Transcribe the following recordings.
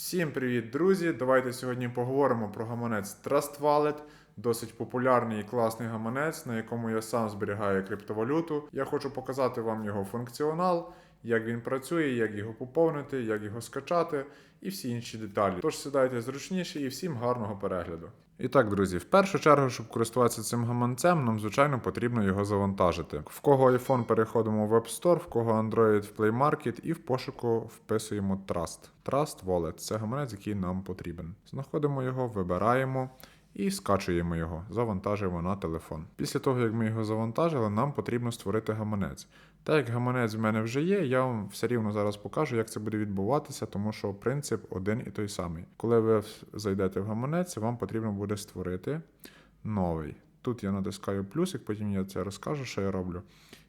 Всім привіт, друзі! Давайте сьогодні поговоримо про гаманець Trust Wallet. Досить популярний і класний гаманець, на якому я сам зберігаю криптовалюту. Я хочу показати вам його функціонал, як він працює, як його поповнити, як його скачати і всі інші деталі. Тож сідайте зручніше і всім гарного перегляду. І так, друзі, в першу чергу, щоб користуватися цим гаманцем, нам звичайно потрібно його завантажити. В кого iPhone переходимо в App Store, в кого Android в Play Market і в пошуку вписуємо Trust. Trust Wallet це гаманець, який нам потрібен. Знаходимо його, вибираємо. І скачуємо його, завантажуємо на телефон. Після того, як ми його завантажили, нам потрібно створити гаманець. Так як гаманець в мене вже є, я вам все рівно зараз покажу, як це буде відбуватися, тому що принцип один і той самий. Коли ви зайдете в гаманець, вам потрібно буде створити новий. Тут я натискаю плюсик, потім я це розкажу, що я роблю.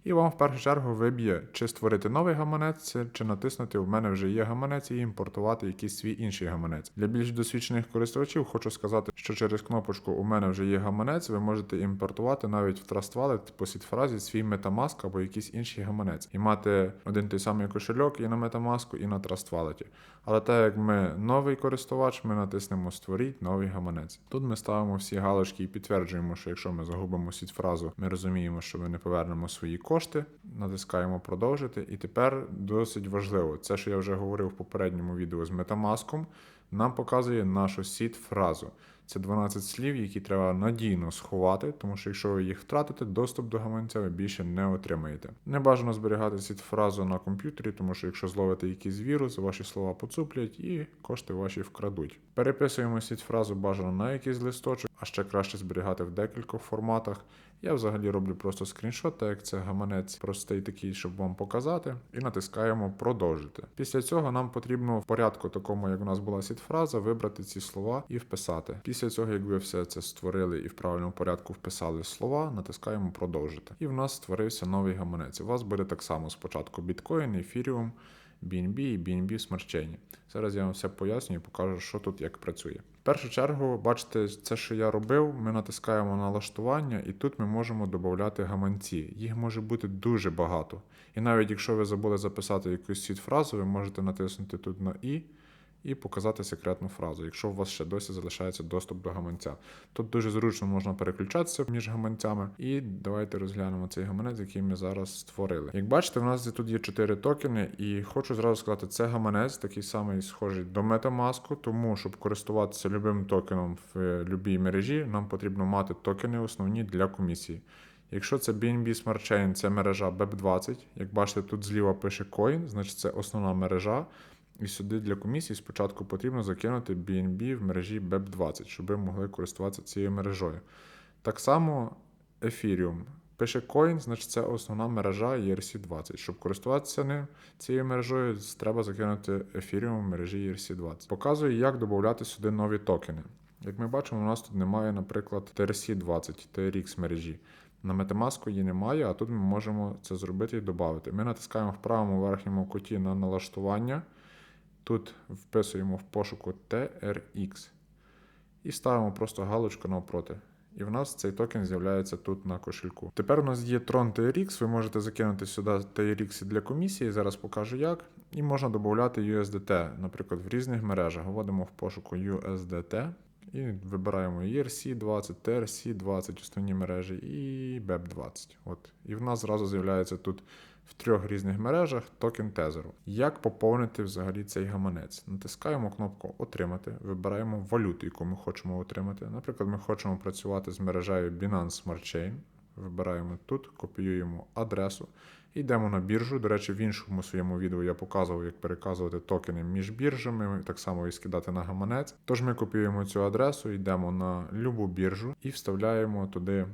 І вам в першу чергу виб'є, чи створити новий гаманець, чи натиснути У мене вже є гаманець і імпортувати якийсь свій інший гаманець. Для більш досвідчених користувачів хочу сказати, що через кнопочку У мене вже є гаманець, ви можете імпортувати навіть в Trust Wallet по сітфразі свій Metamask або якийсь інший гаманець і мати один той самий кошельок і на Metamask, і на Trust Wallet. Але так як ми новий користувач, ми натиснемо Створіть новий гаманець. Тут ми ставимо всі галочки і підтверджуємо, що якщо ми загубимо сітфразу, ми розуміємо, що ми не повернемо свої кошти, натискаємо продовжити. І тепер досить важливо, це, що я вже говорив в попередньому відео з Metamask, нам показує нашу сіт-фразу. Це 12 слів, які треба надійно сховати, тому що якщо ви їх втратите, доступ до гаманця ви більше не отримаєте. Не бажано зберігати сіт-фразу на комп'ютері, тому що якщо зловите якийсь вірус, ваші слова поцуплять і кошти ваші вкрадуть. Переписуємо сіт-фразу бажано на якийсь листочок, а ще краще зберігати в декількох форматах. Я взагалі роблю просто скріншот, так як це гаманець простий такий, щоб вам показати, і натискаємо продовжити. Після цього нам потрібно в порядку, такому як у нас була сітфраза, вибрати ці слова і вписати. Цього, як ви все це створили і в правильному порядку вписали слова, натискаємо продовжити. І в нас створився новий гаманець. У вас буде так само спочатку біткоін, ефіріум. BNB і BNB в смарчейні. Зараз я вам все поясню і покажу, що тут як працює. В першу чергу, бачите, це, що я робив, ми натискаємо налаштування, і тут ми можемо додати гаманці. Їх може бути дуже багато. І навіть якщо ви забули записати якусь сіт фразу, ви можете натиснути тут на І і показати секретну фразу, якщо у вас ще досі залишається доступ до гаманця. Тут дуже зручно можна переключатися між гаманцями. І давайте розглянемо цей гаманець, який ми зараз створили. Як бачите, в нас тут є 4 токени, і хочу зразу сказати, це гаманець такий самий схожий до Metamask, тому щоб користуватися любим токеном в будь-якій мережі, нам потрібно мати токени основні для комісії. Якщо це BNB Smart Chain, це мережа BEP20. Як бачите, тут зліва пише Coin, значить це основна мережа. І сюди для комісії спочатку потрібно закинути BNB в мережі BEP20, щоб ви могли користуватися цією мережою. Так само Ethereum. Пише Coin, значить це основна мережа ERC20. Щоб користуватися ним цією мережею, треба закинути Ethereum в мережі ERC20. Показую, як додати сюди нові токени. Як ми бачимо, у нас тут немає, наприклад, TRC20, TRX мережі. На Metamask її немає, а тут ми можемо це зробити і додати. Ми натискаємо в правому верхньому куті на налаштування. Тут вписуємо в пошуку TRX і ставимо просто галочку навпроти. І в нас цей токен з'являється тут на кошельку. Тепер у нас є Tron TRX, ви можете закинути сюди TRX для комісії, зараз покажу як. І можна додати USDT, наприклад, в різних мережах. Вводимо в пошуку USDT і вибираємо ERC20, TRC20, основні мережі, і BEP20. От. І в нас зразу з'являється тут в трьох різних мережах токен тезеру. Як поповнити взагалі цей гаманець? Натискаємо кнопку Отримати, вибираємо валюту, яку ми хочемо отримати. Наприклад, ми хочемо працювати з мережею Binance Smart Chain. Вибираємо тут, копіюємо адресу. Йдемо на біржу. До речі, в іншому своєму відео я показував, як переказувати токени між біржами, так само і скидати на гаманець. Тож ми копіюємо цю адресу, йдемо на любу біржу і вставляємо туди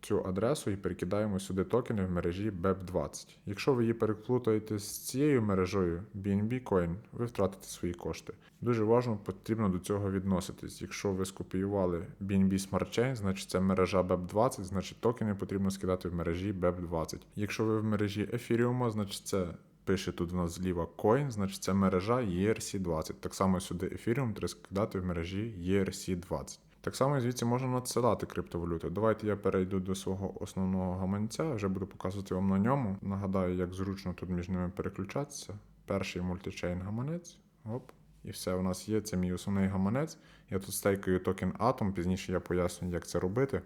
цю адресу і перекидаємо сюди токени в мережі BEP20. Якщо ви її переплутаєте з цією мережею BNB Coin, ви втратите свої кошти. Дуже важливо потрібно до цього відноситись. Якщо ви скопіювали BNB Smart Chain, значить це мережа BEP20, значить токени потрібно скидати в мережі BEP20. Якщо ви в мережі Ethereum, значить це Пише тут у нас зліва Coin, значить це мережа ERC20. Так само сюди Ethereum треба скидати в мережі ERC20. Так само звідси можна надсилати криптовалюти. Давайте я перейду до свого основного гаманця, вже буду показувати вам на ньому. Нагадаю, як зручно тут між ними переключатися. Перший мультичейн гаманець. Оп. І все у нас є. Це мій основний гаманець. Я тут стейкаю токен Atom, пізніше я поясню, як це робити.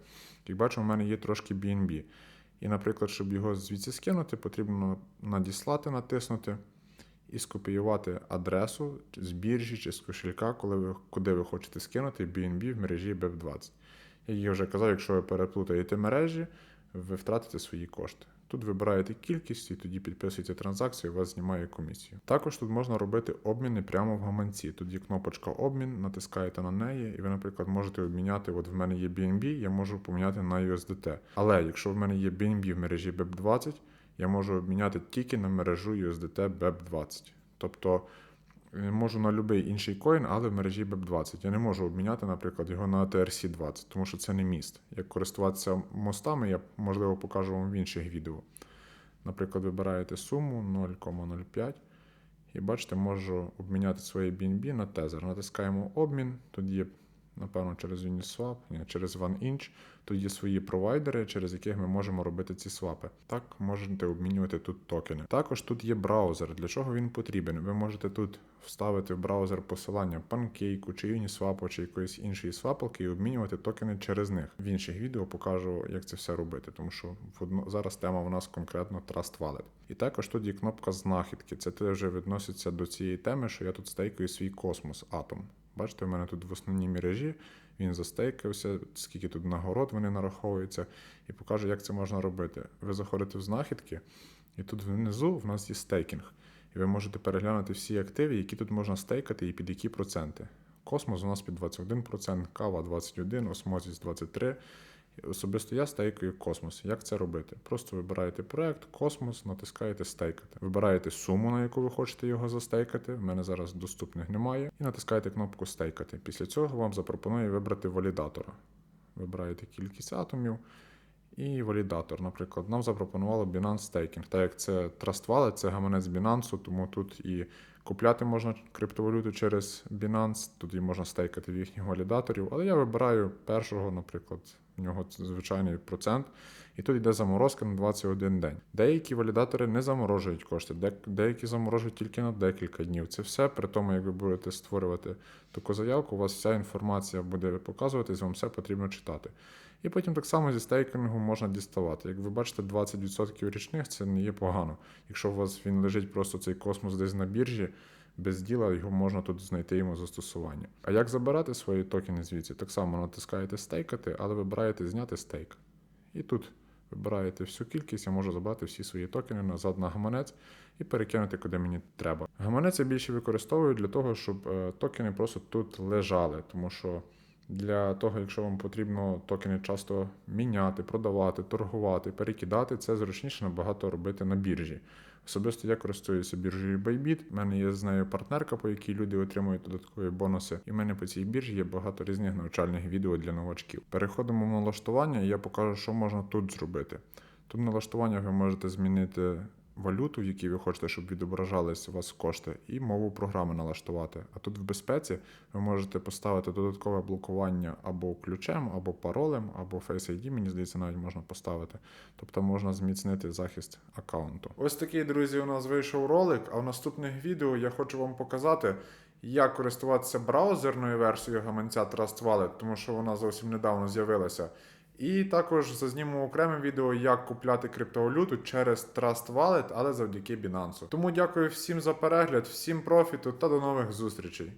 Як бачимо, у мене є трошки BNB. І, наприклад, щоб його звідси скинути, потрібно надіслати, натиснути і скопіювати адресу з біржі чи з кошелька, коли ви, куди ви хочете скинути BNB в мережі BEP20. Як я вже казав, якщо ви переплутаєте мережі, ви втратите свої кошти. Тут вибираєте кількість і тоді підписуєте транзакцію, і вас знімає комісію. Також тут можна робити обміни прямо в гаманці. Тут є кнопочка обмін, натискаєте на неї, і ви, наприклад, можете обміняти. От в мене є BNB, я можу поміняти на USDT. Але якщо в мене є BNB в мережі BEP20, я можу обміняти тільки на мережу USDT BEP20. Тобто е, можу на будь-який інший коін, але в мережі BEP20. Я не можу обміняти, наприклад, його на TRC20, тому що це не міст. Як користуватися мостами, я можливо покажу вам в інших відео. Наприклад, вибираєте суму 0,05 і бачите, можу обміняти своє BNB на тезер. Натискаємо обмін, є, напевно, через Uniswap, ні, через OneInch. Тут є свої провайдери, через яких ми можемо робити ці свапи. Так, можете обмінювати тут токени. Також тут є браузер. Для чого він потрібен? Ви можете тут вставити в браузер посилання панкейку, чи Uniswap, чи якоїсь іншої свапалки і обмінювати токени через них. В інших відео покажу, як це все робити, тому що зараз тема у нас конкретно Trust Wallet. І також тут є кнопка знахідки. Це вже відноситься до цієї теми, що я тут стейкаю свій космос атом. Бачите, у мене тут в основній мережі він застейкався, скільки тут нагород вони нараховуються, і покажу, як це можна робити. Ви заходите в знахідки, і тут внизу в нас є стейкінг. І ви можете переглянути всі активи, які тут можна стейкати і під які проценти. Космос у нас під 21%, кава 21%, осмозіс 23%. Особисто я стейкаю космос. Як це робити? Просто вибираєте проект, космос, натискаєте стейкати. Вибираєте суму, на яку ви хочете його застейкати. В мене зараз доступних немає. І натискаєте кнопку стейкати. Після цього вам запропонує вибрати валідатора. Вибираєте кількість атомів і валідатор. Наприклад, нам запропонувало Binance Staking. Так як це Trust Wallet, це гаманець Binance, тому тут і купляти можна криптовалюту через Binance, тут і можна стейкати в їхніх валідаторів. Але я вибираю першого, наприклад, в нього звичайний процент. І тут йде заморозка на 21 день. Деякі валідатори не заморожують кошти, деякі заморожують тільки на декілька днів. Це все при тому, як ви будете створювати таку заявку, у вас вся інформація буде показуватись, вам все потрібно читати. І потім так само зі стейкінгу можна діставати. Як ви бачите, 20% річних це не є погано. Якщо у вас він лежить просто цей космос десь на біржі, без діла його можна тут знайти йому застосування. А як забирати свої токени звідси? Так само натискаєте стейкати, але вибираєте зняти стейк. І тут вибираєте всю кількість, я можу забрати всі свої токени назад на гаманець і перекинути куди мені треба. Гаманець я більше використовую для того, щоб е, токени просто тут лежали, тому що. Для того, якщо вам потрібно токени часто міняти, продавати, торгувати, перекидати, це зручніше набагато робити на біржі. Особисто я користуюся біржею Bybit, У мене є з нею партнерка, по якій люди отримують додаткові бонуси. І в мене по цій біржі є багато різних навчальних відео для новачків. Переходимо в налаштування, і я покажу, що можна тут зробити. Тут в налаштуваннях ви можете змінити валюту, в якій ви хочете, щоб відображались у вас кошти, і мову програми налаштувати. А тут в безпеці ви можете поставити додаткове блокування або ключем, або паролем, або Face ID, мені здається, навіть можна поставити. Тобто можна зміцнити захист аккаунту. Ось такий, друзі, у нас вийшов ролик. А в наступних відео я хочу вам показати, як користуватися браузерною версією гаманця Trust Wallet, тому що вона зовсім недавно з'явилася. І також зазнімо окреме відео, як купляти криптовалюту через Trust Wallet, але завдяки Binance. Тому дякую всім за перегляд, всім профіту та до нових зустрічей.